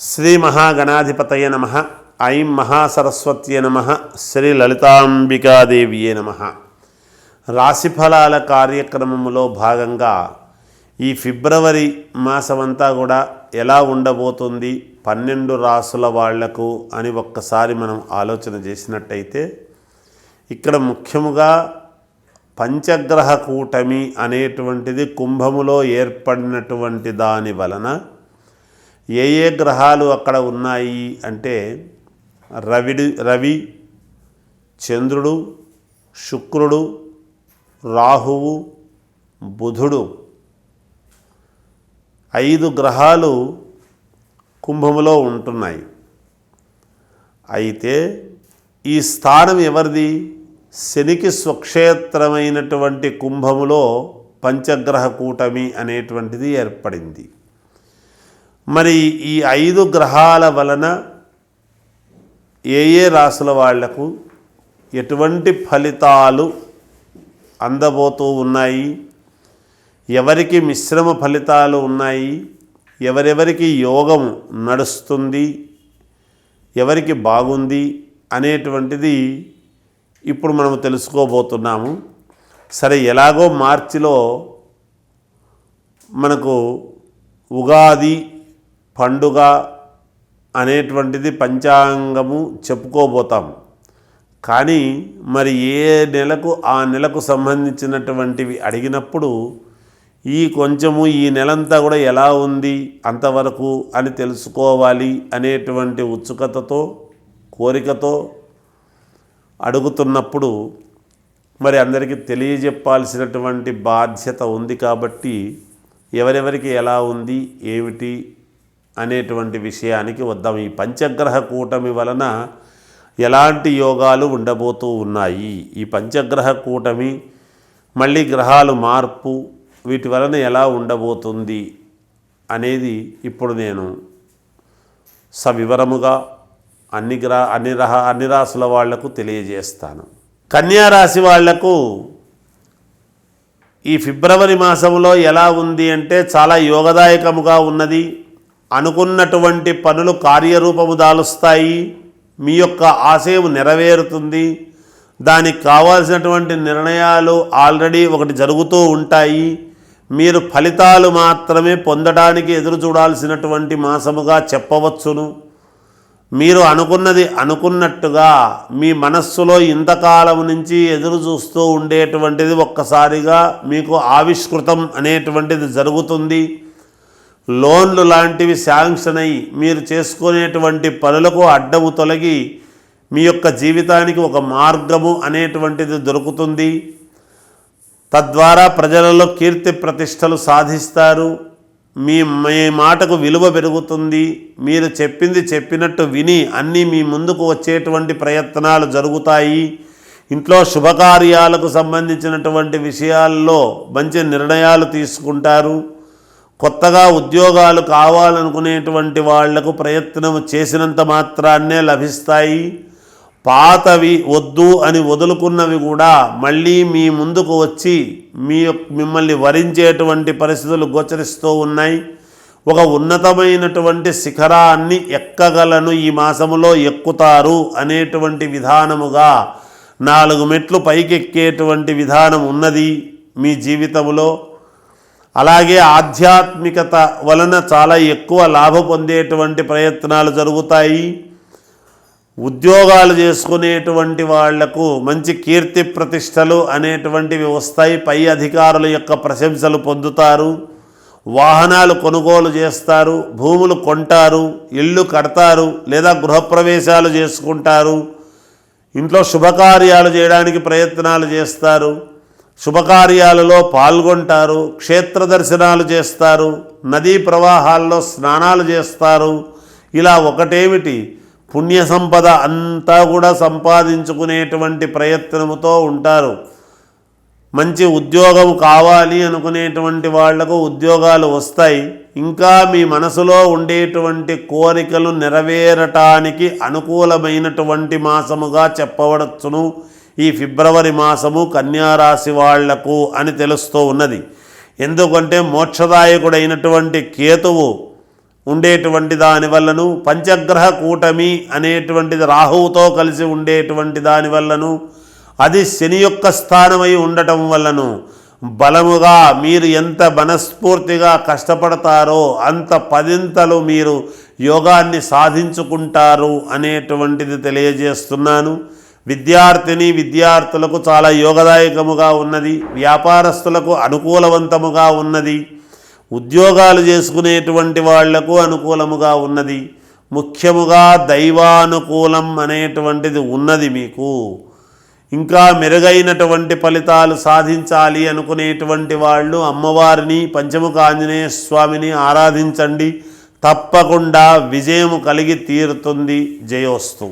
శ్రీ మహాగణాధిపతయ నమ. ఐం మహాసరస్వత్యే నమ. శ్రీ లలితాంబికాదేవియే నమ. రాశిఫలాల కార్యక్రమములో భాగంగా ఈ ఫిబ్రవరి మాసమంతా కూడా ఎలా ఉండబోతుంది పన్నెండు రాసుల వాళ్ళకు అని ఒక్కసారి మనం ఆలోచన చేసినట్టయితే ఇక్కడ ముఖ్యముగా పంచగ్రహ కూటమి అనేటువంటిది కుంభములో ఏర్పడినటువంటి దాని వలన ఏ ఏ గ్రహాలు అక్కడ ఉన్నాయి అంటే రవిడి రవి చంద్రుడు శుక్రుడు రాహువు బుధుడు. ఐదు గ్రహాలు కుంభములో ఉంటున్నాయి. అయితే ఈ స్థానం ఎవరిది? శనికి స్వక్షేత్రమైనటువంటి కుంభములో పంచగ్రహ కూటమి అనేటువంటిది ఏర్పడింది. మరి ఈ ఐదు గ్రహాల వలన ఏ ఏ రాసుల వాళ్ళకు ఎటువంటి ఫలితాలు అందబోతూ ఉన్నాయి? ఎవరికి మిశ్రమ ఫలితాలు ఉన్నాయి? ఎవరెవరికి యోగం నడుస్తుంది? ఎవరికి బాగుంది? అనేటువంటిది ఇప్పుడు మనం తెలుసుకోబోతున్నాము. సరే ఎలాగో మార్చిలో మనకు ఉగాది పండుగ అనేటువంటిది పంచాంగము చెప్పుకోబోతాం. కానీ మరి ఏ నెలకు ఆ నెలకు సంబంధించినటువంటివి అడిగినప్పుడు ఈ కొంచెము ఈ నెలంతా కూడా ఎలా ఉంది అంతవరకు అని తెలుసుకోవాలి అనేటువంటి ఉత్సుకతతో కోరికతో అడుగుతున్నప్పుడు మరి అందరికీ తెలియజెప్పాల్సినటువంటి బాధ్యత ఉంది కాబట్టి ఎవరెవరికి ఎలా ఉంది ఏమిటి అనేటువంటి విషయానికి వద్దాం ఈ పంచగ్రహ కూటమి వలన ఎలాంటి యోగాలు ఉండబోతూ ఉన్నాయి? ఈ పంచగ్రహ కూటమి మళ్ళీ గ్రహాలు మార్పు వీటి వలన ఎలా ఉండబోతుంది అనేది ఇప్పుడు నేను సవివరముగా అన్ని గ్రహ అన్ని రహ అన్ని రాసుల వాళ్ళకు తెలియజేస్తాను. కన్యారాశి వాళ్ళకు ఈ ఫిబ్రవరి మాసంలో ఎలా ఉంది అంటే చాలా యోగదాయకముగా ఉన్నది. అనుకున్నటువంటి పనులు కార్యరూపము దాలుస్తాయి. మీ యొక్క ఆశయం నెరవేరుతుంది. దానికి కావాల్సినటువంటి నిర్ణయాలు ఆల్రెడీ ఒకటి జరుగుతూ ఉంటాయి. మీరు ఫలితాలు మాత్రమే పొందడానికి ఎదురు చూడాల్సినటువంటి మాసముగా చెప్పవచ్చును. మీరు అనుకున్నది అనుకున్నట్టుగా మీ మనస్సులో ఇంతకాలం నుంచి ఎదురు చూస్తూ ఉండేటువంటిది ఒక్కసారిగా మీకు ఆవిష్కృతం అనేటువంటిది జరుగుతుంది. లోన్లు లాంటివి శాంక్షన్ అయ్యి మీరు చేసుకునేటువంటి పనులకు అడ్డము తొలగి మీ యొక్క జీవితానికి ఒక మార్గము అనేటువంటిది దొరుకుతుంది. తద్వారా ప్రజలలో కీర్తి ప్రతిష్టలు సాధిస్తారు. మీ మీ మాటకు విలువ పెరుగుతుంది. మీరు చెప్పింది చెప్పినట్టు విని అన్నీ మీ ముందుకు వచ్చేటువంటి ప్రయత్నాలు జరుగుతాయి. ఇంట్లో శుభకార్యాలకు సంబంధించినటువంటి విషయాల్లో మంచి నిర్ణయాలు తీసుకుంటారు. కొత్తగా ఉద్యోగాలు కావాలనుకునేటువంటి వాళ్ళకు ప్రయత్నం చేసినంత మాత్రాన్నే లభిస్తాయి. పాతవి వద్దు అని వదులుకున్నవి కూడా మళ్ళీ మీ ముందుకు వచ్చి మీ యొక్క- మిమ్మల్ని వరించేటువంటి పరిస్థితులు గోచరిస్తూ ఉన్నాయి. ఒక ఉన్నతమైనటువంటి శిఖరాన్ని ఎక్కగలను ఈ మాసములో ఎక్కుతారు అనేటువంటి విధానముగా నాలుగు మెట్లు పైకెక్కేటువంటి విధానం ఉన్నది మీ జీవితంలో అలాగే ఆధ్యాత్మికత వలన చాలా ఎక్కువ లాభ పొందేటువంటి ప్రయత్నాలు జరుగుతాయి. ఉద్యోగాలు చేసుకునేటువంటి వాళ్ళకు మంచి కీర్తి ప్రతిష్టలు అనేటువంటివి వస్తాయి. పై అధికారుల యొక్క ప్రశంసలు పొందుతారు. వాహనాలు కొనుగోలు చేస్తారు. భూములు కొంటారు. ఇళ్ళు కడతారు. లేదా గృహప్రవేశాలు చేసుకుంటారు. ఇంట్లో శుభకార్యాలు చేయడానికి ప్రయత్నాలు చేస్తారు. శుభకార్యాలలో పాల్గొంటారు క్షేత్ర దర్శనాలు చేస్తారు నదీ ప్రవాహాల్లో స్నానాలు చేస్తారు. ఇలా ఒకటేమిటి? పుణ్య సంపద అంతా కూడా సంపాదించుకునేటువంటి ప్రయత్నముతో ఉంటారు. మంచి ఉద్యోగం కావాలి అనుకునేటువంటి వాళ్ళకు ఉద్యోగాలు వస్తాయి. ఇంకా మీ మనసులో ఉండేటువంటి కోరికలు నెరవేరటానికి అనుకూలమైనటువంటి మాసముగా చెప్పవచ్చును. ఈ ఫిబ్రవరి మాసము కన్యారాశి వాళ్ళకు అని తెలుస్తూ ఉన్నది. ఎందుకంటే మోక్షదాయకుడైనటువంటి కేతువు ఉండేటువంటి దాని వల్లను పంచగ్రహ కూటమి అనేటువంటిది రాహువుతో కలిసి ఉండేటువంటి దాని వల్లను అది శని యొక్క స్థానమై ఉండటం వల్లను బలముగా మీరు ఎంత మనస్ఫూర్తిగా కష్టపడతారో అంత పదింతలు మీరు యోగాన్ని సాధించుకుంటారు అనేటువంటిది తెలియజేస్తున్నాను. విద్యార్థిని విద్యార్థులకు చాలా యోగదాయకముగా ఉన్నది వ్యాపారస్తులకు అనుకూలవంతముగా ఉన్నది ఉద్యోగాలు చేసుకునేటువంటి వాళ్ళకు అనుకూలముగా ఉన్నది ముఖ్యముగా దైవానుకూలం అనేటువంటిది ఉన్నది మీకు. ఇంకా మెరుగైనటువంటి ఫలితాలు సాధించాలి అనుకునేటువంటి వాళ్ళు అమ్మవారిని పంచముఖ ఆంజనేయ స్వామిని ఆరాధించండి తప్పకుండా విజయము కలిగి తీరుతుంది జయోస్తు.